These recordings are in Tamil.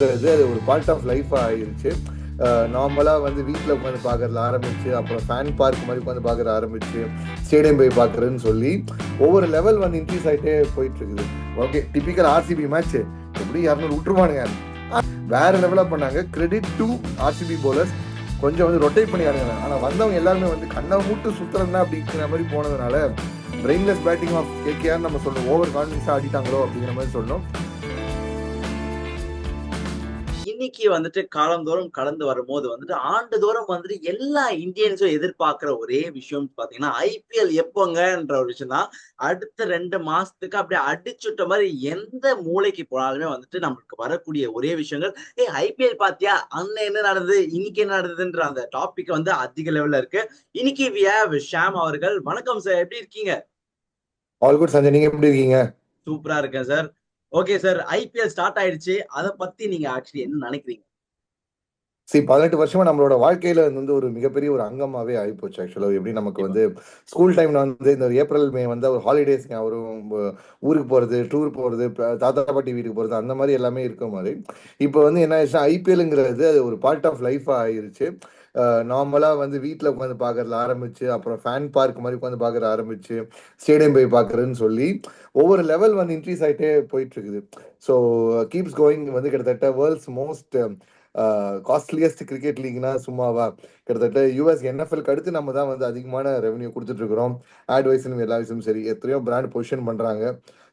அது ஒரு பார்ட் ஆஃப் லைஃபாக ஆயிடுச்சு நார்மலாக வந்து வீட்டில் உட்காந்து பார்க்கறதுல ஆரம்பிச்சு அப்புறம் ஃபேன் பார்க் மாதிரி உட்காந்து பார்க்கற ஆரம்பிச்சு ஸ்டேடியம் போய் பார்க்குறேன்னு சொல்லி ஒவ்வொரு லெவல் வந்து இன்க்ரீஸ் ஆகிட்டே போயிட்டு இருக்குது ஓகே டிபிக்கல் ஆர்சிபி மேட்ச் எப்படி இரநூறு விட்டுருவானுங்க? வேற லெவலாக பண்ணாங்க. கிரெடிட் டு ஆர்சிபி போலர்ஸ் கொஞ்சம் வந்து ரொட்டேட் பண்ணி ஆடுங்க ஆனால் வந்தவங்க எல்லாருமே வந்து கண்ணை மூட்டு சுத்துறதுனா அப்படிங்கிற மாதிரி போனதுனால பிரெயின்லெஸ் பேட்டிங் ஆஃப் கேகேஆர் நம்ம சொல்லணும் ஓவர் கான்ஃபிடன்ஸாக ஆடிட்டாங்களோ அப்படிங்கிற மாதிரி சொல்லணும் இன்னைக்கு வந்துட்டு காலந்தோறும் கடந்து வரும்போது வந்துட்டு ஆண்டுதோறும் வந்துட்டு எல்லா இந்தியன்ஸும் எதிர்பார்க்கிற ஒரே விஷயம் பாத்தீங்கன்னா ஐபிஎல் எப்போங்கன்ற ஒரு விஷயம் தான் அடுத்த ரெண்டு மாசத்துக்கு அப்படியே அடிச்சுட்ட மாதிரி எந்த மூளைக்கு போனாலுமே வந்துட்டு நம்மளுக்கு வரக்கூடிய ஒரே விஷயங்கள் ஏ ஐபிஎல் பாத்தியா? அண்ணன் என்ன நடந்தது? இன்னைக்கு என்ன நடந்ததுன்ற அந்த டாபிக் வந்து அதிக லெவல்ல இருக்கு. இன்னைக்கு வி ஹேவ் ஷாம் அவர்கள். வணக்கம் சார் எப்படி இருக்கீங்க? ஆல் குட் சஞ்சய் நீங்கள் எப்படி இருக்கீங்க? சூப்பரா இருக்கேன் sir okay sir IPL start ஆயிடுச்சு. அதை பத்தி நீங்க ஆக்சுவலி என்ன நினைக்கிறீங்க? சரி பதினெட்டு வருஷமா நம்மளோட வாழ்க்கையில வந்து ஒரு மிகப்பெரிய ஒரு அங்கமாவே ஆயிப்போச்சு ஆக்சுவலா எப்படி நமக்கு வந்து ஸ்கூல் டைம்ல வந்து இந்த ஏப்ரல் மே வந்து ஒரு ஹாலிடேஸ் அவரும் ஊருக்கு போறது டூர் போறது தாத்தா பாட்டி வீட்டுக்கு போறது அந்த மாதிரி எல்லாமே இருக்க மாதிரி. இப்போ வந்து என்ன ஆயிடுச்சுன்னா ஐபிஎல்ங்கிறது அது ஒரு பார்ட் ஆஃப் லைஃபா ஆயிருச்சு நார்மலாக வந்து வீட்டில் உட்காந்து பார்க்கறதுல ஆரம்பிச்சு அப்புறம் ஃபேன் பார்க் மாதிரி உட்காந்து பார்க்கற ஆரம்பிச்சு ஸ்டேடியம் போய் பார்க்குறேன்னு சொல்லி ஒவ்வொரு லெவல் வந்து இன்க்ரீஸ் ஆகிட்டே போயிட்டு இருக்குது ஸோ கீப்ஸ் கோயிங் வந்து கிட்டத்தட்ட வேர்ல்ட்ஸ் மோஸ்ட் காஸ்ட்லியஸ்ட் கிரிக்கெட் லீக்னா சும்மாவா கிட்டத்தட்ட யூஎஸ் என்எஃப்எல்க்கு அடுத்து நம்ம தான் வந்து அதிகமான ரெவன்யூ கொடுத்துட்டு இருக்கிறோம். ஆட் எல்லா விஷயமும் சரி எத்தனையோ பிராண்ட் பொசிஷன் பண்றாங்க.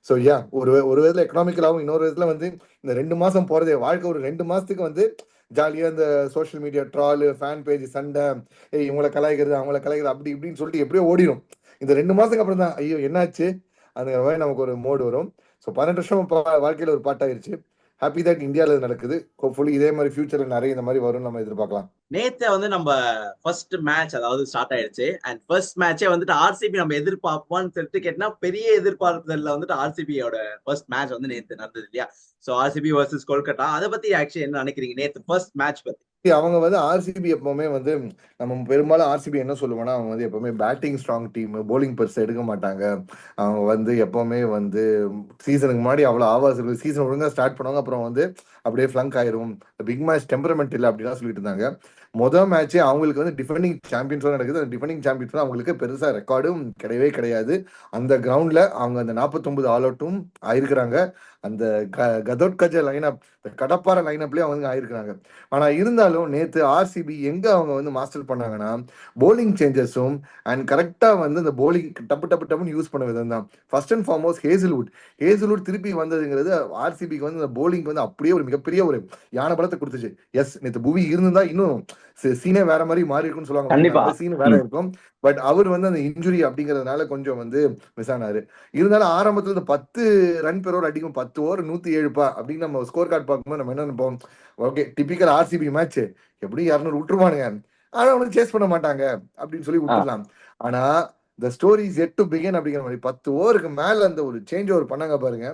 ஸோ யா ஒரு ஒரு விதத்தில் எக்கனாமிக்கலாகவும் இன்னொரு விதத்தில் வந்து இந்த ரெண்டு மாதம் போகிறதே வாழ்க்கை ஒரு ரெண்டு மாதத்துக்கு வந்து ஜாலியாக இந்த social media troll fan page சண்டை ஏய் கலாய்க்கிறது அவங்கள கலாய்க்கிறது அப்படி இப்படின்னு சொல்லிட்டு எப்படியோ ஓடிடும் இந்த ரெண்டு மாதத்துக்கு அப்புறம் தான் ஐயோ என்னாச்சு? அந்த மாதிரி நமக்கு ஒரு மோடு வரும். ஸோ பன்னெண்டு வருஷம் வாழ்க்கையில் ஒரு பாட்டாயிருச்சு. ஹாப்பி தட் இந்தியாவில் இது நடக்குது. ஹோப்ஃபுல்லி இதே மாதிரி ஃபியூச்சர்ல நிறைய இந்த மாதிரி வரும்னு நம்ம எதிர்பார்க்கலாம். நேத்தே வந்து நம்ம ஃபர்ஸ்ட் மேட்ச் அதாவது ஸ்டார்ட் ஆயிடுச்சு. அண்ட் ஃபர்ஸ்ட் மேட்சே வந்துட்டு ஆர்சிபி நம்ம எதிர்பார்ப்போம்னு சொல்லிட்டு கேட்டா பெரிய எதிர்பார்ப்புதல்ல வந்துட்டு ஆர்சிபியோட ஃபர்ஸ்ட் மேட்ச் வந்து நேத்து நடந்தது இல்லையா? சோ ஆர்சிபி வர்சஸ் கொல்கட்டா அதை பத்தி ஆக்சுவலி என்ன நினைக்கிறீங்க? நேத்து ஃபர்ஸ்ட் மேட்ச் பத்தி. அவங்க வந்து ஆர்சிபி எப்பவுமே வந்து நம்ம பெரும்பாலும் ஆர்சிபி என்ன சொல்லுவோம்னா அவங்க வந்து எப்பவுமே பேட்டிங் ஸ்ட்ராங் டீம் போலிங் பெருசா எடுக்க மாட்டாங்க. அவங்க வந்து எப்பவுமே வந்து சீசனுக்கு முன்னாடி அவ்வளவு ஆவாஸ் இருக்கு சீசன் ஒழுங்கா ஸ்டார்ட் பண்ணுவாங்க அப்புறம் வந்து அப்படியே ஃபிளங்க் ஆயிரும். பிக் மேட்ச் டெம்பரமெண்ட் இல்லை அப்படிலாம் சொல்லிட்டு இருந்தாங்க. மொதல் மேட்சே அவங்களுக்கு வந்து டிஃபெண்டிங் சாம்பியன்ஸோட நடக்குது. அந்த டிஃபெண்டிங் சாம்பியன்ஸ் அவங்களுக்கு பெருசா ரெக்கார்டும் கிடையவே கிடையாது. அந்த கிரவுண்ட்ல அவங்க அந்த 49 ஆல் அவுட்டும் ஆயிருக்கிறாங்க. அந்த க- கதோட்கஜ லைனப் கடப்பார லைனப்லேயே அவங்க ஆயிருக்கிறாங்க. ஆனால் இருந்தாலும் நேற்று ஆர்சிபி எங்கே அவங்க வந்து மாஸ்டர் பண்ணாங்கன்னா போலிங் சேஞ்சஸும் அண்ட் கரெக்டாக வந்து இந்த போலிங் டப்பு டப்பு டப்புன்னு யூஸ் பண்ண விதம் தான் first and foremost Hazlewood Hazlewood திருப்பி வந்ததுங்கிறது ஆர்சிபிக்கு வந்து இந்த bowling வந்து அப்படியே ஒரு மிகப்பெரிய ஒரு யானை பலத்தை கொடுத்துச்சு. எஸ் நேற்று புவி இருந்திருந்தா இன்னும் சீனே வேற மாதிரி மாறி இருக்கும்னு சொல்லுவாங்க. சீன் வேற இருக்கும். பட் அவர் வந்து அந்த இன்ஜுரி அப்படிங்கறதுனால கொஞ்சம் வந்து மிஸ் ஆனாரு. இருந்தாலும் ஆரம்பத்துல இந்த பத்து ரன் பெர் ஓவர் அடிக்கும் பத்து ஓவர் நூத்தி ஏழுப்பா அப்படின்னு நம்ம ஸ்கோர் கார்டு பார்க்கும்போது நம்ம என்ன நினைப்போம்? ஓகே டிபிக்கல் ஆர்சிபி மேட்ச் எப்படி இரநூறு விட்டுருவானுங்க. ஆனா அவனுக்கு சேஸ் பண்ண மாட்டாங்க அப்படின்னு சொல்லி விட்டுடலாம் ஆனா the story is yet to begin அப்படிங்கிற மாதிரி. பத்து ஓவருக்கு மேல அந்த ஒரு சேஞ்ச் ஓவர் பண்ணாங்க பாருங்க.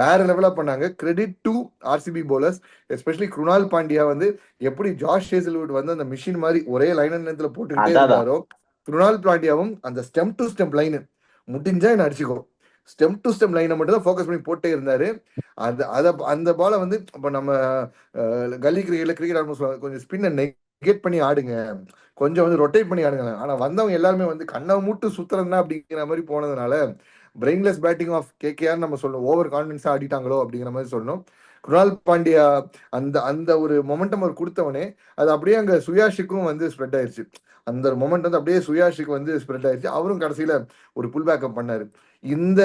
வேற லெவலா பண்ணாங்க. Credit to RCB bowlers especially Krunal Pandya வந்து எப்படி ஜாஷ் ஹேசல்வுட் வந்து அந்த மிஷின் மாதிரி ஒரே லைன் நேரத்துல போட்டுக்கிட்டே. இருந்தாரோ குருணால் பாண்டியாவும் அந்த ஸ்டெம் டு ஸ்டெம் லைன் முடிஞ்சா என்ன அடிச்சுக்கோ. ஸ்டெம் டு ஸ்டெம் லைனை மட்டும் தான் ஃபோக்கஸ் பண்ணி போட்டே இருந்தாரு. அந்த அத அந்த பாலை வந்து இப்போ நம்ம கல்லி கிரிக்கெட்ல கிரிக்கெட் சொல்லுவாங்க கொஞ்சம் ஸ்பின்னை நெகேட் பண்ணி ஆடுங்க. கொஞ்சம் வந்து ரொட்டேட் பண்ணி ஆடுங்க. ஆனா வந்தவங்க எல்லாருமே வந்து கண்ணை மூட்டு சுத்துறதுனா அப்படிங்கிற மாதிரி போனதுனால பிரெயின்லெஸ் பேட்டிங் ஆஃப் கேகேஆர் நம்ம சொல்லணும் ஓவர் கான்ஃபிடன்ஸா ஆடிட்டாங்களோ அப்படிங்கிற மாதிரி சொல்லணும். குணால் பாண்டியா அந்த அந்த ஒரு மொமெண்டம் அவர் கொடுத்தவனே அது அப்படியே அங்க சுயாஷுக்கும் வந்து ஸ்ப்ரெட் ஆயிருச்சு. அந்த ஒரு மொமெண்ட் வந்து அப்படியே சுயாஷுக்கு வந்து ஸ்ப்ரெட் ஆயிருச்சு. அவரும் கடைசியில ஒரு புல் பேக்கப் பண்ணாரு. இந்த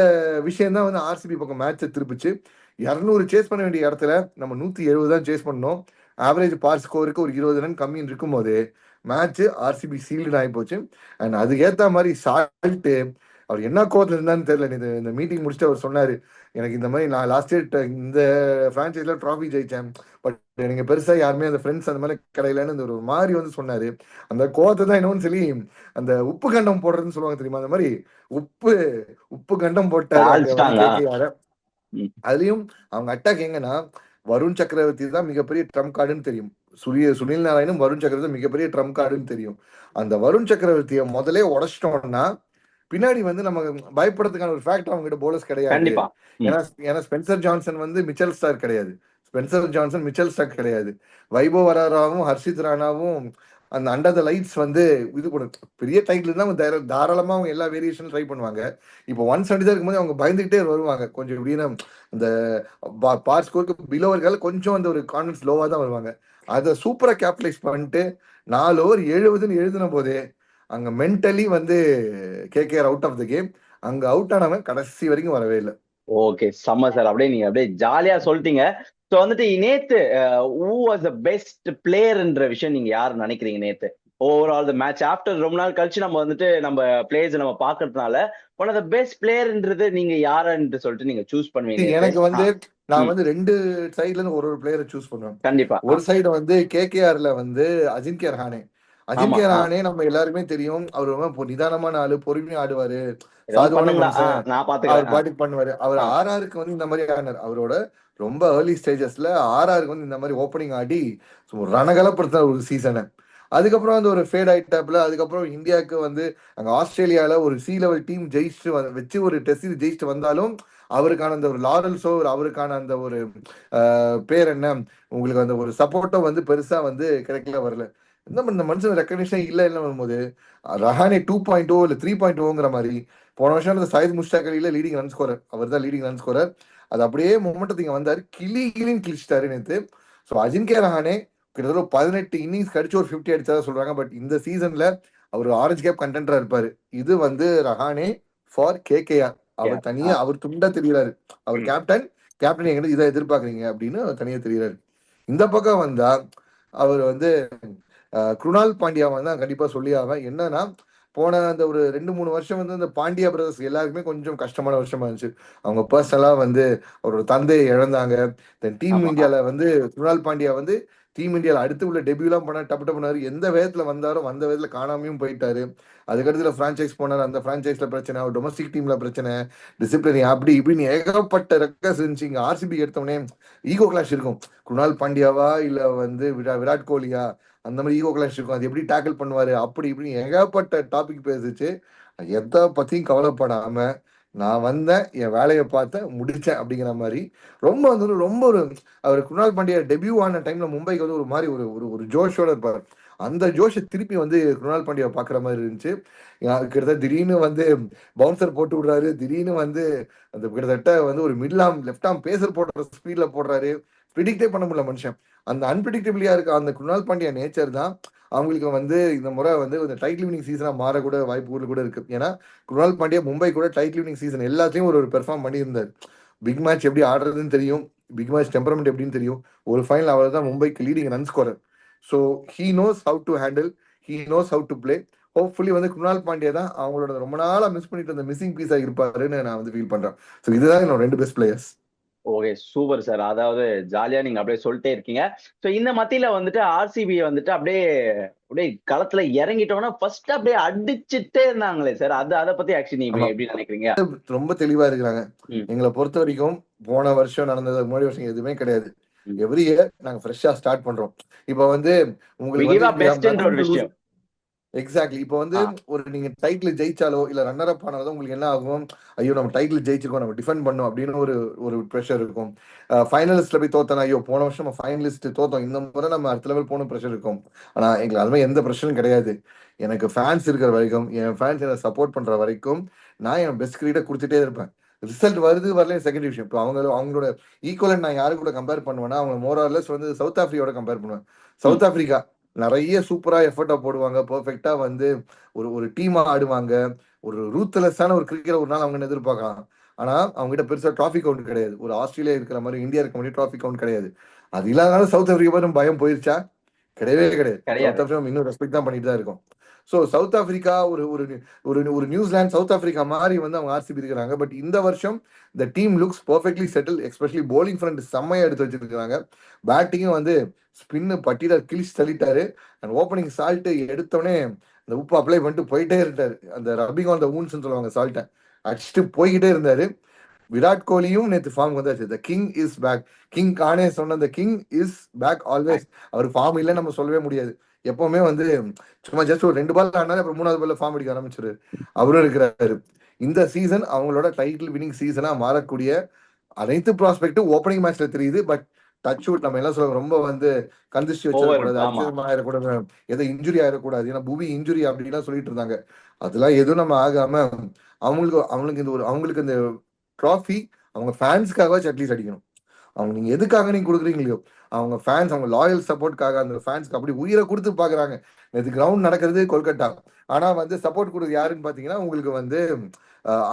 விஷயம் தான் வந்து ஆர்சிபி பக்கம் மேட்சை திருப்பிச்சு. இரநூறு சேஸ் பண்ண வேண்டிய இடத்துல நம்ம நூத்தி எழுபது தான் சேஸ் பண்ணோம். ஆவரேஜ் பார் ஸ்கோருக்கு ஒரு இருபது ரன் கம்மின்னு இருக்கும்போது மேட்ச் ஆர்சிபி சீல்டு ஆகி போச்சு. அண்ட் அதுக்கு ஏத்த மாதிரி சால்ட்டு அவர் என்ன கோவத்துல இருந்தான்னு தெரியல. இது இந்த மீட்டிங் முடிச்சுட்டு அவர் சொன்னாரு எனக்கு இந்த மாதிரி நான் லாஸ்ட் இயர் இந்த பிரான்ச்சைஸ்ல ட்ராஃபி ஜெயிச்சேன். பட் எனக்கு பெருசா யாருமே அந்த ஃப்ரெண்ட்ஸ் அந்த மாதிரி கிடையிலன்னு ஒரு மாதிரி வந்து சொன்னாரு. அந்த கோவத்தை தான் என்னன்னு சொல்லி அந்த உப்பு கண்டம் போடுறதுன்னு சொல்லுவாங்க தெரியுமா? அந்த மாதிரி உப்பு உப்பு கண்டம் போட்டாரு. அதுலயும் அவங்க அட்டாக் எங்கன்னா வருண் சக்கரவர்த்தி தான் மிகப்பெரிய ட்ரம் கார்டுன்னு தெரியும். சுரிய சுனில் நாராயணும் வருண் சக்கரவர்த்தி மிகப்பெரிய ட்ரம் கார்டுன்னு தெரியும். அந்த வருண் சக்கரவர்த்தியை முதலே உடைச்சிட்டோம்னா பின்னாடி வந்து நமக்கு பயப்படுறதுக்கான ஒரு ஃபேக்டர் அவங்க கிட்ட போலர்ஸ் கிடையாது. ஏன்னா ஏன்னா ஸ்பென்சர் ஜான்சன் வந்து மிச்சல் ஸ்டார் கிடையாது. ஸ்பென்சர் ஜான்சன் மிச்சல் ஸ்டக் கிடையாது. வைபவ் வராராவும் ஹர்ஷித் ராணாவும் அந்த அண்டர் த லைட்ஸ் வந்து இது பண்ண பெரிய டைட்டில் தான் அவங்க தாராளமாக அவங்க எல்லா வேரியேஷனும் ட்ரை பண்ணுவாங்க. இப்போ ஒன் செவன்டி தான் இருக்கும்போது அவங்க பயந்துகிட்டே வருவாங்க. கொஞ்சம் எப்படின்னா அந்த பார் ஸ்கோருக்கு பிலோ இருக்கால கொஞ்சம் அந்த ஒரு கான்ஃபிடன்ஸ் லோவாக தான் வருவாங்க. அதை சூப்பராக கேபிட்டலைஸ் பண்ணிட்டு நாலு ஓவர் எழுபதுன்னு எழுதின போதே அங்கே மென்டலி வந்து KKR out of the game அங்கே அவுட் ஆனவன் கடைசி வரைக்கும் வரவே இல்லை. ஓகே செம்ம சார் அப்படியே நீங்க அப்படியே ஜாலியா சொல்லிட்டீங்க. ஸோ வந்துட்டு நேத்து ஹூ வாஸ் த பெஸ்ட் பிளேயர்ன்ற விஷயம் நீங்க யார் நினைக்கிறீங்க நேத்து? ஓவரால் த மேட்ச் ஆஃப்டர் ரொம்ப நாள் கழிச்சு நம்ம வந்துட்டு நம்ம பிளேயர்ஸ் நம்ம பாக்குறதுனால ஒன் ஆஃப் த பெஸ்ட் பிளேயர்ன்றது நீங்க யாருன்னு சொல்லிட்டு நீங்க சூஸ் பண்ணுவீங்க எனக்கு வந்து நான். வந்து ரெண்டு சைடுல இருந்து ஒரு ஒரு பிளேயரை சூஸ் பண்ணுவேன். கண்டிப்பா. ஒரு சைடு வந்து கேகேஆர்ல வந்து அஜின்கே ரஹானே ஆமா. ரஹானே நம்ம எல்லாருமே தெரியும். அவர் ரொம்ப நிதானமான ஆளு பொறுமையா ஆடுவாரு. அவர் பாட்டுக்கு பண்ணுவாரு. அவர். ஆர்ஆருக்கு வந்து இந்த மாதிரி ஆடினார் அவரோட ரொம்ப ஏர்லி ஸ்டேஜஸ்ல ஆர்ஆருக்கு வந்து இந்த மாதிரி ஓப்பனிங் ஆடி ரணகலப்படுத்தின ஒரு சீசனை அதுக்கப்புறம் வந்து ஒரு ஃபேட் ஆயிட்டாப்ல அதுக்கப்புறம் இந்தியாவுக்கு வந்து அங்க ஆஸ்திரேலியால ஒரு சி லெவல் டீம் ஜெயிச்சுட்டு வந்து- வச்சு ஒரு டெஸ்ட் ஜெயிச்சுட்டு வந்தாலும் அவருக்கான அந்த ஒரு லாரல்ஸோ ஒரு அவருக்கான அந்த ஒரு பேர் என்ன? உங்களுக்கு அந்த ஒரு சப்போர்ட்டோ வந்து பெருசா வந்து கிடைக்கல வரல. இந்த இந்த மனுஷன் ரெக்கக்னிஷன் இல்ல இல்ல வரும்போது ரஹானே டூ பாயிண்ட் ஓ இல்ல த்ரீ பாயிண்ட் ஓங்கிற மாதிரி போன வருஷம் அந்த சயித் முஸ்டாக் அலியில லீடிங் ரன் ஸ்கோரர் அவர் தான் லீடிங் ரன் ஸ்கோரர் அது அப்படியே மொமெண்டத்துக்கு வந்தாரு. கிளி கிளின்னு கிழிச்சிட்டாரு நேத்து. ஸோ அஜின்கே ரஹானே கிட்டத்தட்ட ஒரு பதினெட்டு இன்னிங்ஸ் கடிச்சு ஒரு ஃபிஃப்டி அடிச்சதா சொல்றாங்க. பட் இந்த சீசன்ல அவர் ஆரஞ்சு கேப் கண்டென்டரா இருப்பாரு. இது வந்து ரஹானே ஃபார் கேகேஆர் அவர் Yeah. தனியா அவர் துண்டா தெரியறாரு. அவர். கேப்டன் கேப்டன் எங்கிட்ட இதை எதிர்பார்க்கறீங்க அப்படின்னு அவர் தனியா தெரியறாரு. இந்த பக்கம் வந்தா அவர் வந்து குருணால் பாண்டியா வந்து நான் கண்டிப்பா சொல்லி ஆவேன். என்னன்னா போன அந்த ஒரு ரெண்டு மூணு வருஷம் வந்து இந்த பாண்டியா பிரதர்ஸ் எல்லாருக்குமே கொஞ்சம் கஷ்டமான வருஷமா இருந்துச்சு. அவங்க பர்சனலா வந்து அவரோட தந்தையை இழந்தாங்க. Then team. இந்தியால வந்து குருணால் பாண்டியா வந்து டீம் இந்தியாவில் அடுத்து உள்ள டெபியூலாம் பண்ண டப்பு டப்புனாரு எந்த வேதத்தில் வந்தாரோ வந்த விதத்தில் காணாமையும் போயிட்டாரு. அதுக்கடுத்துல ஃப்ரான்ச்சைஸ் போனார். அந்த ஃப்ரான்ச்சைஸில் பிரச்சனை டொமஸ்டிக் டீமில் பிரச்சனை டிசிப்ளினி அப்படி இப்படின்னு ஏகப்பட்ட ரெக்கஸ் இருந்துச்சு. இங்கே ஆர்சிபி எடுத்தோடனே ஈகோ கிளாஷ் இருக்கும். குணால் பாண்டியாவா இல்லை வந்து விரா விராட் கோலியா? அந்த மாதிரி ஈகோ கிளாஷ் இருக்கும். அது எப்படி டேக்கிள் பண்ணுவார்? அப்படி இப்படின்னு ஏகப்பட்ட டாபிக் பேசிச்சு. எதை பற்றியும் கவலைப்படாமல் நான் வந்தேன் என் வேலையை பார்த்தேன் முடித்தேன் அப்படிங்கிற மாதிரி. ரொம்ப வந்து ரொம்ப ஒரு அவர் குணால் பாண்டியா டெபியூ ஆன டைம்ல மும்பைக்கு வந்து ஒரு மாதிரி ஒரு ஒரு ஒரு ஜோஷோட இருப்பார். அந்த ஜோஷை திருப்பி வந்து குணால் பாண்டியா பார்க்குற மாதிரி இருந்துச்சு. கிட்டத்தட்ட திடீர்னு வந்து பவுன்சர் போட்டு விடுறாரு. திடீர்னு வந்து அந்த கிட்டத்தட்ட வந்து ஒரு மிடில் ஆம் லெஃப்ட் ஆம் பேசர் போடுற ஸ்பீடில் போடுறாரு. ப்ரிடிக்டே பண்ண முடியல மனுஷன். அந்த அன்பிரிடிக்டபிளியா இருக்க அந்த குணால் பாண்டியா நேச்சர் தான். அவங்களுக்கு வந்து இந்த முறை வந்து இந்த டைட்டில் வினிங் சீசனாக மாறக்கூட வாய்ப்பு கூட இருக்கு. ஏன்னா குருணால் பாண்டியா மும்பை கூட டைட்டில் வினிங் சீசன் எல்லாத்தையும் ஒரு ஒரு பெர்ஃபார்ம் பண்ணியிருந்தார். பிக் மேட்ச் எப்படி ஆடுறதுன்னு தெரியும். பிக் மேட்ச் டெம்பரமெண்ட் எப்படின்னு தெரியும். ஒரு ஃபைனல் அவர் தான் மும்பைக்கு leading run scorer so he knows how to handle he knows how to play hopefully வந்து குணால் பாண்டியா தான் அவங்களோட ரொம்ப நாளாக மிஸ் பண்ணிட்டு இருந்த மிஸ்ஸிங் பீஸாக இருப்பாருன்னு நான் வந்து ஃபீல் பண்ணுறேன் ஸோ இதுதான் என்னோட ரெண்டு best players okay super sir அதாவது ஜாலியா நீங்க அப்படியே சொல்லிட்டே இருக்கீங்க. சோ இந்த மத்தியில வந்துட்டு ஆர்சிபி வந்துட்டு அப்படியே அப்படியே களத்துல இறங்கிட்டோம்னா ஃபர்ஸ்ட் அப்படியே அடிச்சுட்டே இருந்தாங்களே சார் அது அதை பத்தி ஆக்சுவலி நீங்க. எப்படி நினைக்கிறீங்க? ரொம்ப தெளிவா இருக்கிறாங்க. எங்களை பொறுத்த வரைக்கும் போன வருஷம் நடந்தது முன்னாடி வருஷம் எதுவுமே கிடையாது. எவ்ரி இயர் நாங்க ஃப்ரெஷ்ஷா ஸ்டார்ட் பண்றோம். இப்போ வந்து உங்களுக்கு விஷயம். எக்ஸாக்ட்லி இப்போ வந்து. ஒரு நீங்க டைட்டில் ஜெயிச்சாலோ இல்ல ரன்னர் அப் ஆனாலோ உங்களுக்கு என்ன ஆகும்? ஐயோ நம்ம டைட்டில் ஜெயிச்சிருக்கோம் நம்ம டிஃபெண்ட் பண்ணோம் அப்படின்னு ஒரு ஒரு ப்ரெஷர் இருக்கும். ஃபைனலிஸ்ட்ல போய் தோத்தனா ஐயோ போன வருஷம் நம்ம ஃபைனலிஸ்ட் தோத்தோம். இந்த முறை நம்ம அடுத்த லெவல் போன ப்ரெஷர் இருக்கும். ஆனா எங்களுக்கு அது மாதிரி எந்த ப்ரெஷரும் கிடையாது. எனக்கு ஃபேன்ஸ் இருக்கிற வரைக்கும் என் ஃபேன்ஸ் என்ன சப்போர்ட் பண்ற வரைக்கும் நான் என் பெஸ்ட் கிரீட்டை கொடுத்துட்டே இருப்பேன். ரிசல்ட் வருது வரல செகண்ட் விஷயம் இப்போ அவங்க அவங்களோட ஈக்குவலன் நான் யாரு கூட கம்பேர் பண்ணுவேன்னா அவங்க மோரார்லெஸ் வந்து சவுத் ஆப்பிரிக்காவோட கம்பேர் பண்ணுவேன். சவுத் ஆப்பிரிக்கா நிறைய சூப்பரா எஃபர்ட்டா போடுவாங்க. பெர்ஃபெக்டா வந்து ஒரு ஒரு டீமா ஆடுவாங்க. ஒரு ரூத்லெஸ்ஸான ஒரு கிரிக்கெட் ஒரு நாள் அவங்க எதிர்பார்க்கலாம்? ஆனா அவங்க கிட்ட பெருசா டிராஃபி கவுண்ட் கிடையாது. ஒரு ஆஸ்திரேலியா இருக்கிற மாதிரி இந்தியா இருக்க மாதிரி டிராஃபி கவுண்ட் கிடையாது. அது இல்லாதனால சவுத் ஆப்பிரிக்கா பயம் போயிருச்சா? கிடையவே கிடையாது. சவுத் ஆப்பிரிக்கா இன்னும் ரெஸ்பெக்ட் தான் பண்ணிட்டு தான் இருக்கோம். ஸோ சவுத் ஆப்பிரிக்கா ஒரு ஒரு ஒரு ஒரு நியூசிலாந்து சவுத் ஆப்பிரிக்கா மாதிரி வந்து அவங்க ஆர்சிபி இருக்கிறாங்க. பட் இந்த வருஷம் the team looks perfectly settle especially bowling front செம்மையா எடுத்து வச்சிருக்காங்க பேட்டிங்கும் வந்து ஸ்பின்னு பட்டியல கிழிச்சு தள்ளிட்டாரு. அண்ட் ஓப்பனிங் சால்ட் எடுத்தோடனே அந்த உப்பு அப்ளை பண்ணிட்டு போயிட்டே இருந்தாரு அந்த ரப்பிங் ஆன் த ஊன்ஸ் சொல்லுவாங்க சால்ட்டை அடிச்சுட்டு போய்கிட்டே இருந்தாரு. விராட் கோலியும் நேத்து ஃபார்ம் வந்தாச்சு. The king is back king கானே சொன்ன the king is back always our form இல்லை நம்ம சொல்லவே முடியாது. எப்பவுமே வந்து சும்மா ஜஸ்ட் ஒரு ரெண்டு பால் ஆனாலும் அப்புறம் மூணாவது பால்ல ஃபார்ம் அடிக்க ஆரம்பிச்சிரு அவரும் இருக்கிறாரு. இந்த சீசன் அவங்களோட டைட்டில் வினிங் சீசனா மாறக்கூடிய அனைத்து ப்ராஸ்பெக்டும் ஓப்பனிங் மேட்ச்ல தெரியுது. பட் டச் வுட் நம்ம எல்லாம் சொல்லுவோம் ரொம்ப வந்து Over, வச்சிடக்கூடாது. அச்சம் ஆயிடக்கூடாது. எதை இன்ஜுரி ஆயிடக்கூடாது. ஏன்னா புவி இன்ஜுரி அப்படிலாம் சொல்லிட்டு இருந்தாங்க. அதெல்லாம் எதுவும் நம்ம ஆகாம அவங்களுக்கு அவங்களுக்கு இந்த ஒரு அவங்களுக்கு இந்த ட்ராஃபி அவங்க ஃபேன்ஸ்க்காக அட்லீஸ்ட் அடிக்கணும். அவங்க நீங்க எதுக்காக நீங்க கொடுக்குறீங்களோ அவங்க ஃபேன்ஸ் அவங்க லாயல் சப்போர்ட்காக அந்த ஃபேன்ஸ்க்கு அப்படி உயிரை கொடுத்து பாக்குறாங்க இது கிரவுண்ட் நடக்கிறது கொல்கட்டா. ஆனா வந்து சப்போர்ட் கொடுக்குறது யாருன்னு பாத்தீங்கன்னா உங்களுக்கு வந்து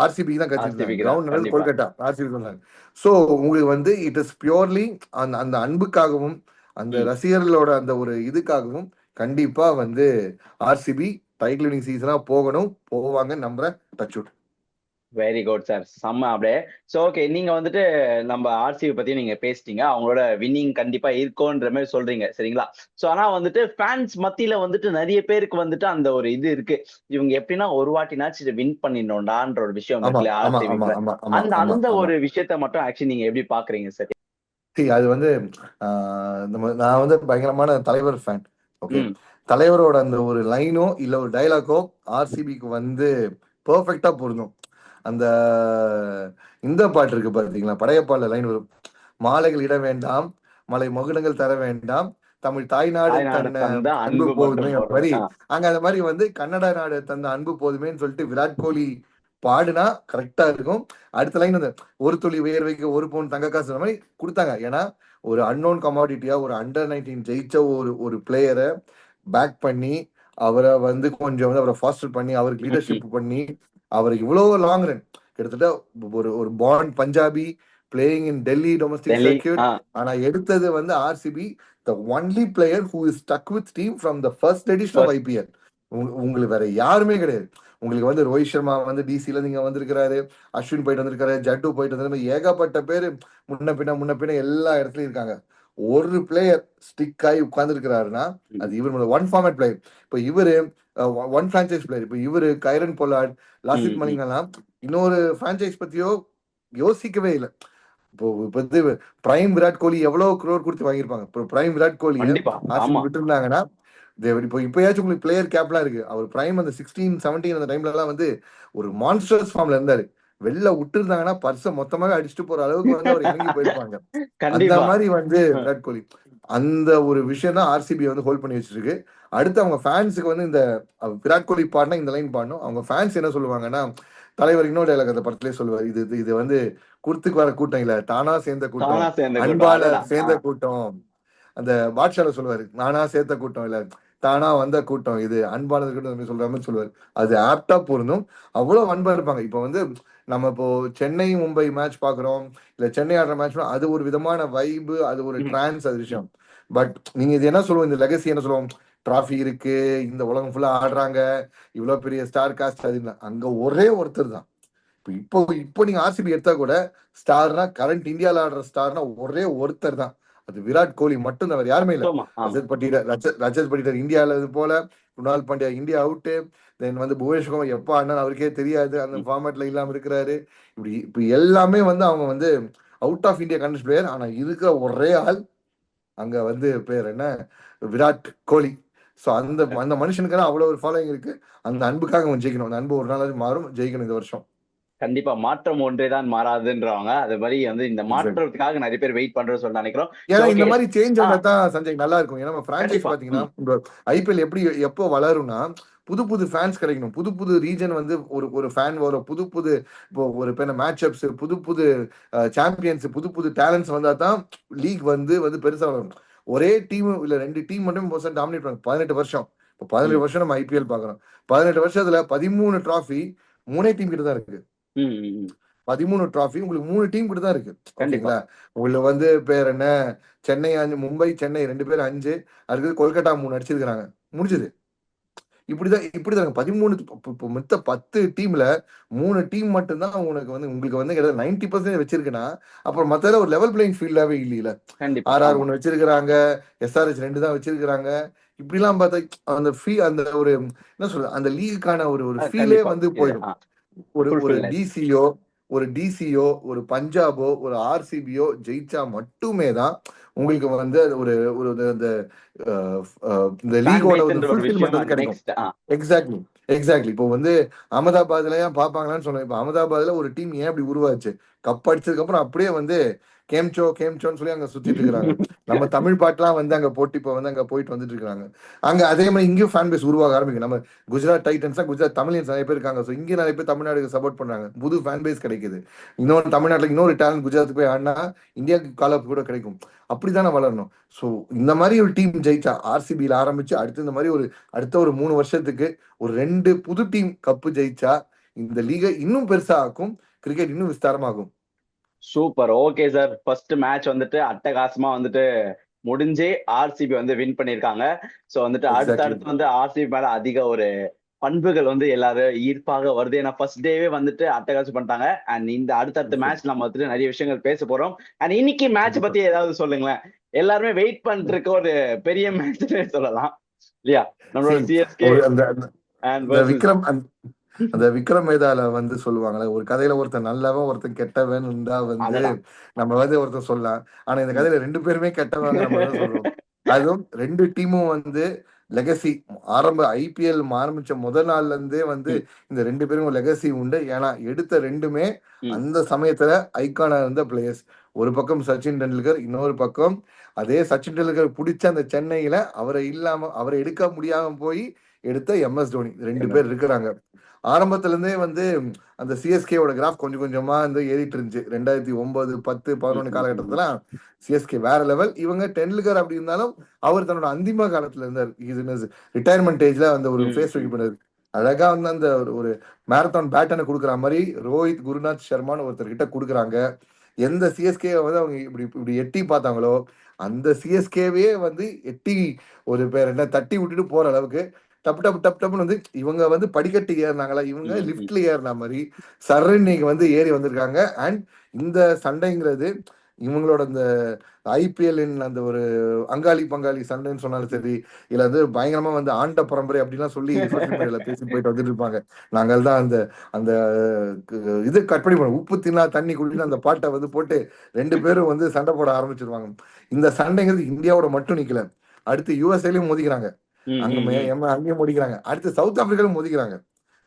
ஆர்சிபி தான் தான், கிரவுண்ட் கண்டிப்பா. கொல்கட்டா ஆர்சிபி சொன்னாங்க சோ உங்களுக்கு வந்து இட் இஸ் பியோர்லி அந்த அந்த அன்புக்காகவும் அந்த. ரசிகர்களோட அந்த ஒரு இதுக்காகவும் கண்டிப்பா வந்து ஆர்சிபி டைட்டில் வினிங் சீசனா போகணும் போவாங்க நம்புறேன். டச் வெரி குட் சார் செம்ம அப்படியே. சோ ஓகே நீங்க வந்துட்டு நம்ம ஆர்சிபி பத்தி நீங்க பேசிட்டீங்க. அவங்களோட வின்னிங் கண்டிப்பா இருக்கும்ன்ற மாதிரி சொல்றீங்க சரிங்களா? சோ ஆனா வந்துட்டு ஃபேன்ஸ் மத்தியில வந்துட்டு நிறைய பேருக்கு வந்துட்டு அந்த ஒரு இது இருக்கு. இவங்க எப்படின்னா ஒரு வாட்டினாச்சும் வின் பண்ணிடணும்டான்ற ஒரு விஷயம் அந்த அந்த ஒரு விஷயத்த மட்டும் ஆக்சுவலி நீங்க எப்படி பாக்குறீங்க சார் அது வந்து நம்ம நான் வந்து பயங்கரமான தலைவர் ஃபேன் ஓகே தலைவரோட அந்த ஒரு லைனோ இல்ல ஒரு டைலாக்கோ ஆர்சிபிக்கு வந்து பெர்ஃபெக்டா பொருந்தும். அந்த இந்த பாட்டு இருக்கு பாத்தீங்களா? படையப்பால லைன் வரும். மாலைகள் இட வேண்டாம் மலை மகுடங்கள் தர வேண்டாம் தமிழ் தாய்நாடு தந்த அன்பு போதுமே மாதிரி அங்க அந்த மாதிரி வந்து கன்னட நாடு தந்த அன்பு போதுமேன்னு சொல்லிட்டு விராட் கோலி பாடுனா கரெக்டா இருக்கும். அடுத்த லைன் வந்து ஒரு துளி உயர்வைக்கு ஒரு பவுன் தங்க காசு மாதிரி கொடுத்தாங்க. ஏன்னா ஒரு அன்னோன் கமாடிட்டியா ஒரு அண்டர் நைன்டீன் ஜெயிச்ச ஒரு ஒரு பிளேயரை பேக் பண்ணி அவரை வந்து கொஞ்சம் வந்து அவரை ஃபாஸ்டர் பண்ணி அவருக்கு லீடர்ஷிப் பண்ணி அவருக்கு இவ்வளவு லாங் ரன் கிட்டத்தட்ட ஒரு ஒரு bond Punjabi playing in Delhi domestic circuit ஆனா எடுத்தது வந்து RCB the only player who is stuck with team from the first edition of. IPL உங்களுக்கு வேற யாருமே கிடையாது. உங்களுக்கு வந்து ரோஹித் சர்மா வந்து டிசில நீங்க வந்திருக்கிறாரு அஸ்வின் போயிட்டு வந்திருக்காரு ஜட்டு போயிட்டு வந்திருக்காரு ஏகப்பட்ட பேர் முன்ன பின்ன முன்ன பின்ன எல்லா இடத்துலயும் இருக்காங்க. ஒரு பிளேயர் ஸ்டிக் ஆகி உட்கார்ந்துருக்கிறாருன்னா அது இவர் ஒன் ஃபார்மேட் பிளேயர் இப்போ இவரு ஒன் பிரான்ச்சைஸ் பிளேயர் இப்போ இவரு கைரன் பொலாட் லாசித். மலிங்கெல்லாம் இன்னொரு பிரான்ச்சைஸ் பத்தியோ யோசிக்கவே இல்லை. இப்போ இப்போ வந்து பிரைம் விராட் கோலி எவ்வளவு குரோர் கொடுத்து வாங்கியிருப்பாங்க. இப்போ பிரைம் விராட் கோலி விட்டுருந்தாங்கன்னா இப்போ இப்பயாச்சும் உங்களுக்கு பிளேயர் கேப்லாம் இருக்கு. அவர் பிரைம் அந்த சிக்ஸ்டீன் செவன்டீன் அந்த டைம்ல எல்லாம் வந்து ஒரு மான்ஸ்டர்ஸ் ஃபார்ம்ல இருந்தாரு. வெளில விட்டுருந்தாங்கன்னா பர்ச மொத்தமாவே அடிச்சுட்டு போற அளவுக்கு வந்து அவர் இறங்கி போயிருப்பாங்க. அந்த மாதிரி வந்து விராட் கோலி. அந்த ஒரு விஷயம் தான் ஆர்சிபி வந்து ஹோல்ட் பண்ணி வச்சிருக்கு. அடுத்து அவங்க ஃபேன்ஸுக்கு வந்து இந்த விராட் கோலி பாடினா இந்த லைன் பாடணும். அவங்க ஃபேன்ஸ் என்ன சொல்லுவாங்கன்னா தலைவர் இன்னொரு டைலாக் அந்த படத்திலே சொல்லுவார். இது இது- இது வந்து குடுத்துக்கு வர கூட்டம் இல்ல தானா சேர்ந்த கூட்டம். அன்பால. சேர்ந்த கூட்டம். அந்த பாட்ஷால சொல்லுவாரு நானா சேர்த்த கூட்டம் இல்ல. தானா வந்த கூட்டம் இது. அன்பானது கூட்டம் சொல்ற மாதிரி சொல்லுவாரு. அது ஆப்டா பொருந்தும். அவ்வளவு அன்பா இருப்பாங்க. இப்போ வந்து நம்ம இப்போ சென்னை மும்பை மேட்ச் பாக்குறோம். இல்ல சென்னை ஆடுற மேட்ச் அது ஒரு விதமான வைபு அது ஒரு. டிரான்ஸ் அது விஷயம் பட் நீங்க இது என்ன சொல்லுவோம்? இந்த லெகசி என்ன சொல்லுவோம்? டிராஃபி இருக்கு. இந்த உலகம் ஃபுல்லா ஆடுறாங்க. இவ்வளவு பெரிய ஸ்டார் காஸ்ட் அது. அங்க ஒரே ஒருத்தர் தான். இப்போ இப்போ நீங்க ஆர்சிபி எடுத்தா கூட ஸ்டார்னா கரண்ட் இந்தியால ஆடுற ஸ்டார்னா ஒரே ஒருத்தர் தான். அது விராட் கோலி மட்டும் தான் வேற யாருமே இல்ல. ரஜத் பட்டிடர் ரஜத் ரஜத் பட்டிடர் இந்தியால இது போல Kunal Pandya India out then வந்து புவனேஷ் குமார் எப்போ ஆடினாலும் அவருக்கே தெரியாது அந்த. ஃபார்மேட்ல இல்லாம இருக்கிறாரு. இப்படி இப்ப எல்லாமே வந்து அவங்க வந்து out of India contest player ஆனா இருக்கிற ஒரே ஆள் அங்க வந்து பேர் என்ன? விராட் கோலி. சோ அந்த அந்த மனுஷனுக்கு அவ்வளவு ஒரு ஃபாலோயிங் இருக்கு. அந்த அன்புக்காக அவன் ஜெயிக்கணும். அந்த அன்பு ஒரு நாளாவது மாறும் ஜெயிக்கணும் இந்த வருஷம். கண்டிப்பா மாற்றம் ஒன்றேதான் மாறாதுன்றவங்க. அது மாதிரி வந்து இந்த மாற்றத்துக்காக நிறைய பேர் வெயிட் பண்றோம்னு சொல்லி நினைக்கிறோம். ஏன்னா இந்த. மாதிரி சேஞ்ச் தான் சஞ்சய் நல்லா இருக்கும். ஏன்னா கண்டிப்பா. பாத்தீங்கன்னா ஐபிஎல் எப்படி எப்போ வளரும்னா புது புது ஃபேன்ஸ் கிடைக்கணும். புது புது ரீஜன் வந்து ஒரு ஒரு ஃபேன் வரும். புது புது இப்போ ஒரு பேர் மேட்ச் அப்ஸ் புது புது சாம்பியன்ஸ் புது புது டேலண்ட்ஸ் வந்தா தான் லீக் வந்து வந்து பெருசா வளரும் ஒரே டீம் இல்ல ரெண்டு டீம் மட்டும் பர்சன்ட் டாமினேட் பண்ணுவாங்க பதினெட்டு வருஷம். இப்போ பதினெட்டு வருஷம் நம்ம ஐபிஎல் பாக்குறோம். பதினெட்டு வருஷத்துல பதிமூணு டிராஃபி மூணே டீம் கிட்ட தான் இருக்கு. பதிமூணு டிராஃபி உங்களுக்கு மூணு டீம் கிட்ட தான் இருக்கு. ஓகேங்களா? உங்களுக்கு வந்து பேர் என்ன? சென்னை அஞ்சு மும்பை சென்னை ரெண்டு பேரும் அஞ்சு. அடுத்தது கொல்கட்டா மூணு அடிச்சிருக்கிறாங்க. முடிஞ்சது. இப்படிதான் இப்படிதான் பதிமூணு இப்ப- மொத்த பத்து டீம்ல மூணு டீம் மட்டும்தான் உங்களுக்கு வந்து உங்களுக்கு வந்து நைன்டி பர்சன்ட் வச்சிருக்குன்னா அப்புறம் மத்ததுல ஒரு லெவல் பிளேயிங் ஃபீல்டாவே இல்லையில. ஆர்ஆர் ஆமா. ஒன்னு வச்சிருக்கிறாங்க. எஸ்ஆர்எச் ரெண்டு தான் வச்சிருக்கிறாங்க. இப்படிலாம் பார்த்தா அந்த ஃபீ அந்த ஒரு என்ன சொல்றது? அந்த லீகுக்கான ஒரு ஒரு ஃபீலே. வந்து போயிடும். ஒரு ஒரு. டிசியோ ஒரு டிசியோ ஒரு பஞ்சாபோ ஒரு ஆர்சிபியோ ஜெயிச்சா மட்டுமே தான் உங்களுக்கு வந்து ஒரு ஒரு இந்த லீகோட ஒரு ஃபுல்ஃபில்மெண்ட் வந்து கிடைக்கும். எக்ஸாக்ட்லி எக்ஸாக்ட்லி இப்போ வந்து அகமதாபாத்ல ஏன் பார்ப்பாங்களான்னு சொன்னேன். இப்போ அகமதாபாத்ல ஒரு டீம் ஏன் அப்படி உருவாச்சு? கப் அடிச்சதுக்கு அப்புறம் அப்படியே வந்து கேம்சோ கேம்சோன்னு சொல்லி அங்க சுத்திட்டு இருக்கிறாங்க. நம்ம தமிழ் பாட்டுலாம் வந்து அங்க போட்டி இப்போ வந்து அங்க போயிட்டு வந்துட்டு இருக்காங்க அங்க அதே மாதிரி இங்கேயும் ஃபேன் பேஸ் உருவாக ஆரம்பிக்கும் நம்ம குஜராத் டைட்டன்ஸ் குஜராத் தமிழியன்ஸ் நிறைய பேர் இருக்காங்க. ஸோ இங்கே நிறைய பேர் தமிழ்நாடுக்கு சப்போர்ட் பண்றாங்க. புது ஃபேன் பேஸ் கிடைக்குது. இன்னொரு தமிழ்நாட்டில் இன்னொரு டேலண்ட் குஜராத் போய் ஆடினா இந்தியாவுக்கு கால் கூட கிடைக்கும். அப்படிதானே வளரணும். ஸோ இந்த மாதிரி ஒரு டீம் ஜெயிச்சா ஆர்சிபியில் ஆரம்பிச்சு அடுத்து இந்த மாதிரி ஒரு அடுத்த ஒரு மூணு வருஷத்துக்கு ஒரு ரெண்டு புது டீம் கப்பு ஜெயிச்சா இந்த லீகை இன்னும் பெருசா ஆக்கும் கிரிக்கெட் இன்னும் விஸ்தாரமாகும். Super. Okay sir. First match வந்துட்டு அட்டகாசமா வந்துட்டு முடிஞ்சே ஆர்சிபி வந்து வின் பண்ணிருக்காங்க சோ வந்துட்டு அடுத்து Exactly. அடுத்து வந்து ஆர்சிபி மேல அதிக ஒரு பண்புகள் வந்து எல்லாரும் ஈர்ப்பாக வருது. ஏன்னா ஃபர்ஸ்ட் டேவே வந்துட்டு அட்டகாசம் பண்ணிட்டாங்க. அண்ட் இந்த அடுத்தடுத்த மேட்ச் நம்ம வந்துட்டு நிறைய விஷயங்கள் பேச போறோம். அண்ட் இன்னைக்கு மேட்ச் பத்தி ஏதாவது சொல்லுங்களேன். எல்லாருமே வெயிட் பண்ணிட்டு இருக்க ஒரு பெரிய மேட்ச்னே சொல்லலாம். இல்லையா? நம்மளோட சிஎஸ்கே அண்ட் விக்ரம் அந்த- அந்த விக்ரம் வேதால வந்து சொல்லுவாங்கல்ல ஒரு கதையில ஒருத்தன் நல்லவன் ஒருத்தன் கெட்டவன் இருந்தா வந்து. நம்ம வந்து ஒருத்தன் சொல்லலாம். ஆனா இந்த கதையில ரெண்டு பேருமே கெட்டவங்க நம்ம தான் சொல்றோம். அதுவும் ரெண்டு டீமும் வந்து லெகசி ஆரம்ப ஐபிஎல் ஆரம்பிச்ச முதல் நாள்ல இருந்தே வந்து இந்த ரெண்டு பேரும் லெகசி உண்டு. ஏன்னா எடுத்த ரெண்டுமே. அந்த சமயத்துல ஐகானா இருந்த பிளேயர்ஸ் ஒரு பக்கம் சச்சின் டெண்டுல்கர் இன்னொரு பக்கம் அதே சச்சின் டெண்டுல்கர் பிடிச்ச அந்த சென்னையில அவரை இல்லாம அவரை எடுக்க முடியாம போய் எடுத்த எம்எஸ் தோனி ரெண்டு பேர் இருக்கிறாங்க. ஆரம்பத்துல இருந்தே வந்து அந்த சிஎஸ்கேவோட கிராஃப் கொஞ்சம் கொஞ்சமா வந்து ஏறிட்டு இருந்துச்சு. ரெண்டாயிரத்தி ஒன்பது பத்து பதினொன்னு காலகட்டத்துல சிஎஸ்கே வேற லெவல் இவங்க டெண்டுல்கர் அப்படி இருந்தாலும் அவர் தன்னோட அந்திம காலத்துல இருந்தார். ரிட்டையர்மெண்ட் ஏஜ்ல அந்த ஒரு ஃபேஸ் ம். பண்ணாரு. அழகா வந்து அந்த ஒரு- ஒரு மேரத்தான் பேட்டனை கொடுக்குற மாதிரி ரோஹித் குருநாத் சர்மான்னு ஒருத்தர் கிட்ட கொடுக்குறாங்க. எந்த சிஎஸ்கே வந்து அவங்க இப்படி இப்படி எட்டி பார்த்தாங்களோ அந்த சிஎஸ்கேவே வந்து எட்டி ஒரு பேர் என்ன தட்டி விட்டுட்டு போற அளவுக்கு டப்பு டப்பு டப்பு டப்புன்னு வந்து இவங்க வந்து படிக்கட்டு ஏறினாங்களா? இவங்க. லிஃப்ட்ல ஏறின மாதிரி சரண் இன்னைக்கு வந்து ஏறி வந்திருக்காங்க. அண்ட் இந்த சண்டைங்கிறது இவங்களோட இந்த ஐபிஎல்லின் அந்த ஒரு அங்காளி பங்காளி சண்டைன்னு சொன்னாலும் சரி இல்ல வந்து பயங்கரமா வந்து ஆண்ட பரம்பரை அப்படிலாம் சொல்லி மீடியால பேசி போயிட்டு வந்துட்டு இருப்பாங்க. நாங்கள் தான் அந்த அந்த இது கட் பண்ணி உப்பு தின்னா தண்ணி குடின்னு அந்த பாட்டை வந்து போட்டு ரெண்டு பேரும் வந்து சண்டை போட ஆரம்பிச்சிருவாங்க. இந்த சண்டைங்கிறது இந்தியாவோட மட்டும் நிக்கல. அடுத்து யூஎஸ்ஏலயும் மோதிக்கிறாங்க. அங்க அங்கேயும் மோதிக்கிறாங்க அடுத்து சவுத் ஆப்பிரிக்காலும் மோதிக்கிறாங்க.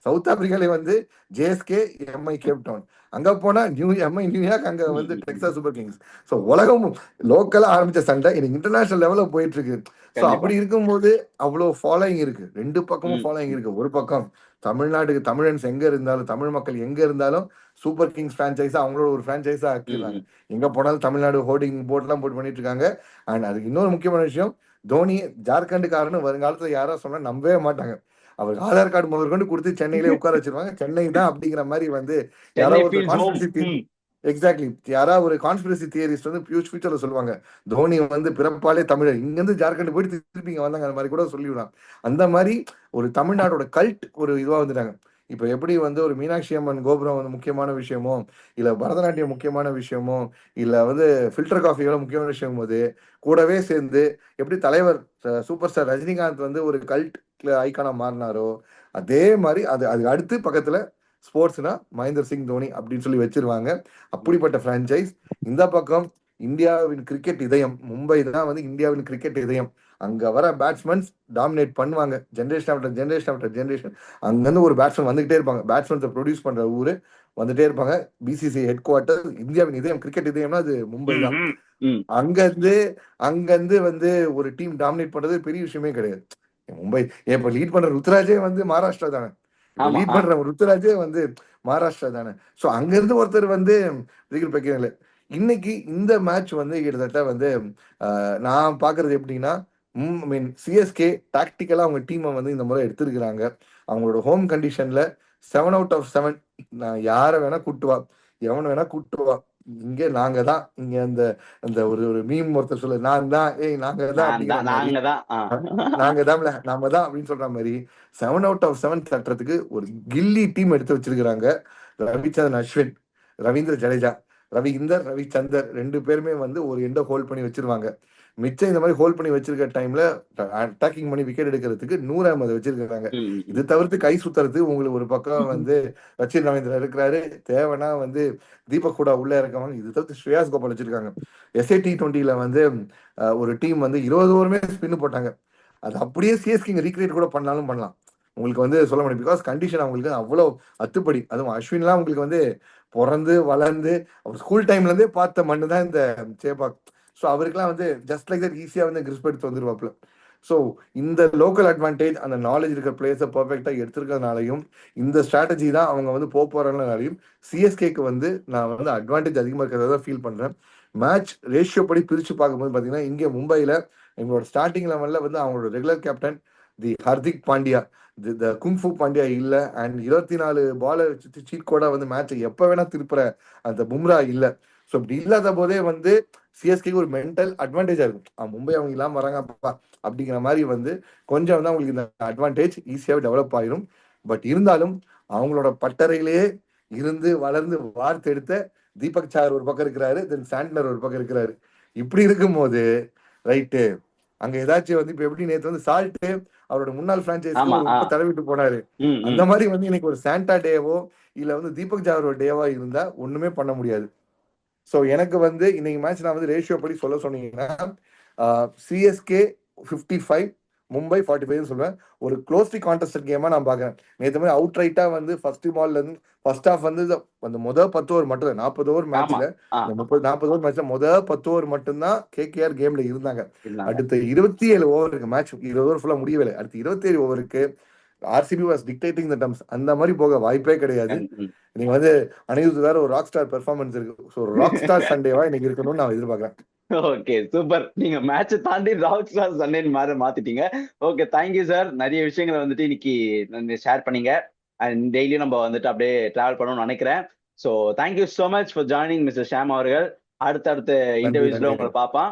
சவுத் ஆப்பிரிக்காலே வந்து ஜேஎஸ்கே எம்ஐ கேப் டவுன். அங்க போனா நியூ எம்ஐ நியூயார்க் அங்க வந்து ம். Texas super Kings. ஸோ உலகம் லோக்கலா ஆரம்பிச்ச சண்டை இன்னைக்கு இன்டர்நேஷனல் லெவல்ல போயிட்டு இருக்கு ஸோ. அப்படி இருக்கும்போது அவ்வளவு ஃபாலோயிங் இருக்கு. ரெண்டு பக்கமும். ஃபாலோயிங் இருக்கு. ஒரு பக்கம் தமிழ்நாட்டுக்கு தமிழன்ஸ் எங்க இருந்தாலும் தமிழ் மக்கள் எங்க இருந்தாலும் சூப்பர் கிங்ஸ் பிரான்ச்சைஸா அவங்களோட ஒரு பிரான்ச்சைஸா ஆக்கிடுறாங்க. எங்க போனாலும் தமிழ்நாடு ஹோர்டிங் போர்ட்லாம் போட்டு பண்ணிட்டு இருக்காங்க அண்ட் அதுக்கு இன்னொரு முக்கியமான விஷயம் தோனி ஜார்க்கண்டுக்காரன்னு வருங்காலத்துல யாரோ சொன்னா நம்பவே மாட்டாங்க. அவருக்கு ஆதார் கார்டு முதற்கொண்டு கொடுத்து சென்னையிலே உட்கார வச்சிருவாங்க. சென்னை தான் அப்படிங்கிற மாதிரி வந்து யாரோ சென்னை ஒரு. கான்ஸ்பிரசி. எக்ஸாக்ட்லி யாராவது ஒரு கான்ஸ்பிரசி தியரிஸ்ட் வந்து ஃபியூச் ஃபியூச்சர்ல சொல்லுவாங்க. தோனி வந்து பிறப்பாலே தமிழர். இங்க இருந்து ஜார்க்கண்ட் போயிட்டு திருப்பி இங்க வந்தாங்க அந்த மாதிரி கூட சொல்லிவிடலாம். அந்த மாதிரி ஒரு தமிழ்நாடோட கல்ட் ஒரு இதுவா வந்துட்டாங்க. இப்போ எப்படி வந்து ஒரு மீனாட்சி அம்மன் கோபுரம் வந்து முக்கியமான விஷயமோ இல்லை பரதநாட்டியம் முக்கியமான விஷயமோ இல்லை வந்து ஃபில்டர் காஃபியோட முக்கியமான விஷயம் போது கூடவே சேர்ந்து எப்படி தலைவர் சூப்பர் ஸ்டார் ரஜினிகாந்த் வந்து ஒரு கல்ட் ஐக்கானா மாறினாரோ அதே மாதிரி அது அதுக்கு அடுத்து பக்கத்தில் ஸ்போர்ட்ஸ்னா மகேந்திர சிங் தோனி அப்படின்னு சொல்லி வச்சிருவாங்க. அப்படிப்பட்ட ஃப்ரான்ச்சைஸ் இந்த பக்கம் இந்தியாவின் கிரிக்கெட் இதயம் மும்பை தான் வந்து இந்தியாவின் கிரிக்கெட் இதயம். அங்க வர பேட்ஸ்மேன்ஸ் டாமினேட் பண்ணுவாங்க. Generation after generation after generation அங்கிருந்து ஒரு பேட்ஸ்மேன் வந்துகிட்டே இருப்பாங்க. பேட்ஸ்மேன்ஸை ப்ரொடியூஸ் பண்ற ஊரு வந்துட்டே இருப்பாங்க. பிசிசி ஹெட் குவார்ட்டர் இந்தியாவின் இதயம் கிரிக்கெட் இதயம்னா அது மும்பை தான். அங்கிருந்து அங்கிருந்து வந்து ஒரு டீம் டாமினேட் பண்றது பெரிய விஷயமே கிடையாது. மும்பை இப்ப லீட் பண்ற ருத்ராஜே வந்து மகாராஷ்டிரா தானே? லீட். பண்ற ருத்ராஜே வந்து மகாராஷ்டிரா தானே? சோ அங்க இருந்து ஒருத்தர் வந்து விக்கெட் வைக்கிறீங்களே இன்னைக்கு இந்த மேட்ச் வந்து கிட்டத்தட்ட வந்து நான் பாக்குறது எப்படின்னா மீன் சிஎஸ்கே டாக்டிக்கலா அவங்க டீமை வந்து இந்த முறை எடுத்திருக்கிறாங்க. அவங்களோட ஹோம் கண்டிஷன்ல செவன் அவுட் ஆஃப் செவன் நான் யாரை வேணா கூட்டுவா எவனை வேணா கூட்டுவா இங்க நாங்க தான் இங்க அந்த அந்த ஒரு ஒரு மீம் ஒருத்தர் சொல்லு நான் தான் ஏய் நாங்க தான் நாங்க தான். நாங்க தான் நாம தான் அப்படின்னு சொல்ற மாதிரி செவன் அவுட் ஆஃப் செவன் தட்டுறதுக்கு ஒரு கில்லி டீம் எடுத்து வச்சிருக்கிறாங்க ரவிச்சந்திரன் அஸ்வின் ரவீந்திர ஜடேஜா. ரவிந்தர் ரவிச்சந்தர் ரெண்டு பேருமே வந்து ஒரு எண்டோ ஹோல்ட் பண்ணி வச்சிருவாங்க. மிச்சம் இந்த மாதிரி ஹோல்ட் பண்ணி வச்சிருக்க டைம்ல அட்டாக்கிங் பண்ணி விக்கெட் எடுக்கிறதுக்கு நூறு அஹமது வச்சிருக்காங்க. இது தவிர்த்து கை சுத்துறது உங்களுக்கு ஒரு பக்கம் வந்து ரச்சின் ரவீந்திரா இருக்கிறாரு. தேவைன்னா வந்து தீபக் கூட உள்ள இருக்கவங்க. இது தவிர்த்து ஸ்ரேயாஸ் கோபால் வச்சிருக்காங்க. எஸ்ஏ டி டுவெண்ட்டில வந்து ஒரு டீம் வந்து இருபது ஓவருமே ஸ்பின் போட்டாங்க. அது அப்படியே சிஎஸ்கிங்க ரீக்ரியேட் கூட பண்ணாலும் பண்ணலாம். உங்களுக்கு வந்து சொல்ல முடியும். பிகாஸ் கண்டிஷன் அவங்களுக்கு அவ்வளோ அத்துப்படி. அதுவும் அஸ்வின்லாம் உங்களுக்கு வந்து பிறந்து வளர்ந்து அவர் ஸ்கூல் டைம்ல இருந்தே பார்த்த மண்ணு தான் இந்த சேப்பாக். ஸோ அவருக்குலாம் வந்து ஜஸ்ட் லைக் தட் ஈஸியா வந்து கிறிஸ்ப் எடுத்து வந்துருவாப்ல ஸோ இந்த லோக்கல் அட்வான்டேஜ் அந்த நாலேஜ் இருக்கிற பிளேயர்ஸை பர்ஃபெக்டாக எடுத்திருக்கிறதுனாலையும் இந்த ஸ்ட்ராட்டஜி தான் அவங்க வந்து போக போகிறாங்கனாலையும் சிஎஸ்கேக்கு வந்து நான் வந்து அட்வான்டேஜ் அதிகமாக இருக்கிறதா தான் ஃபீல் பண்ணுறேன் மேட்ச் ரேஷியோ படி பிரிச்சு பார்க்கும்போது பார்த்தீங்கன்னா இங்கே மும்பையில் எங்களோட ஸ்டார்டிங் லெவலில் வந்து அவங்களோட regular captain the Hardik Pandya. The the kung fu Pandya இல்லை. அண்ட் இருபத்தி நாலு பாலை வச்சு சீட் கோடா வந்து மேட்சை எப்போ வேணா திருப்புற அந்த பும்ரா இல்லை. ஸோ அப்படி இல்லாத போதே வந்து சிஎஸ்கேக்கு ஒரு மென்டல் அட்வான்டேஜாக இருக்கும். மும்பை அவங்க இல்லாம வராங்கப்பா அப்படிங்கிற மாதிரி வந்து கொஞ்சம் வந்து அவங்களுக்கு இந்த அட்வான்டேஜ் ஈஸியாகவே டெவலப் ஆயிரும். பட் இருந்தாலும் அவங்களோட பட்டறையிலேயே இருந்து வளர்ந்து வார்த்தெடுத்த தீபக் சார் ஒரு பக்கம் இருக்கிறாரு தென் சாண்ட்னர் ஒரு பக்கம் இருக்கிறாரு. இப்படி இருக்கும்போது ரைட்டு அங்க ஏதாச்சும் வந்து இப்ப எப்படி நேத்து வந்து சால்ட் அவரோட முன்னாள் பிரான்ச்சைஸ். தடவிட்டு போனாரு. அந்த மாதிரி வந்து இன்னைக்கு ஒரு சாண்டா டேவோ இல்ல வந்து தீபக் ஜாவரோட டேவா இருந்தா ஒண்ணுமே பண்ண முடியாது சோ எனக்கு வந்து இன்னைக்கு மேட்ச் நான் வந்து ரேஷியோ படி சொல்ல சொன்னீங்கன்னா CSK fifty five Mumbai forty five சொல்லுவேன் ஒரு க்ளோஸ்லி கான்டெஸ்டட் கேமா நான் பாக்குறேன் நேற்று மாதிரி அவுட் ரைட்டா வந்து ஃபர்ஸ்ட் பால்ல இருந்து ஃபர்ஸ்ட் ஹாஃப் வந்து அந்த முதல் பத்து ஓவர் மட்டும் தான் நாற்பது ஓவர் மேட்ச்ல. முப்பது நாற்பது ஓவர் மேட்ச்ல முதல் பத்து ஓவர் மட்டும்தான் கேகேஆர் கேம்ல இருந்தாங்க. அடுத்த இருபத்தி ஏழு ஓவருக்கு மேட்ச் இருபது ஓவர் ஃபுல்லா முடியவில்லை அடுத்து இருபத்தி ஏழு ஓவருக்கு RCB was dictating the terms அந்த மாதிரி போக வாய்ப்பே கிடையாது. நீங்க வந்து அனிருத் வேற ஒரு ராக் ஸ்டார் பெர்ஃபார்மன்ஸ் இருக்கு. ஸோ ராக் ஸ்டார் சண்டேவா இன்னைக்கு இருக்கணும்னு நான் எதிர்பார்க்கறேன். ஓகே சூப்பர் நீங்க மேட்ச் தாண்டி ராக் ஸ்டார் சண்டே மாதிரி மாத்திட்டீங்க. ஓகே தேங்க்யூ சார் நிறைய விஷயங்களை வந்துட்டு இன்னைக்கு ஷேர் பண்ணீங்க. அண்ட் டெய்லியும் நம்ம வந்துட்டு அப்படியே டிராவல் பண்ணணும்னு நினைக்கிறேன். So thank you so much for joining mister Sham அவர்கள். அடுத்தடுத்த இன்டர்வியூஸ்ல. உங்களை பார்ப்பான்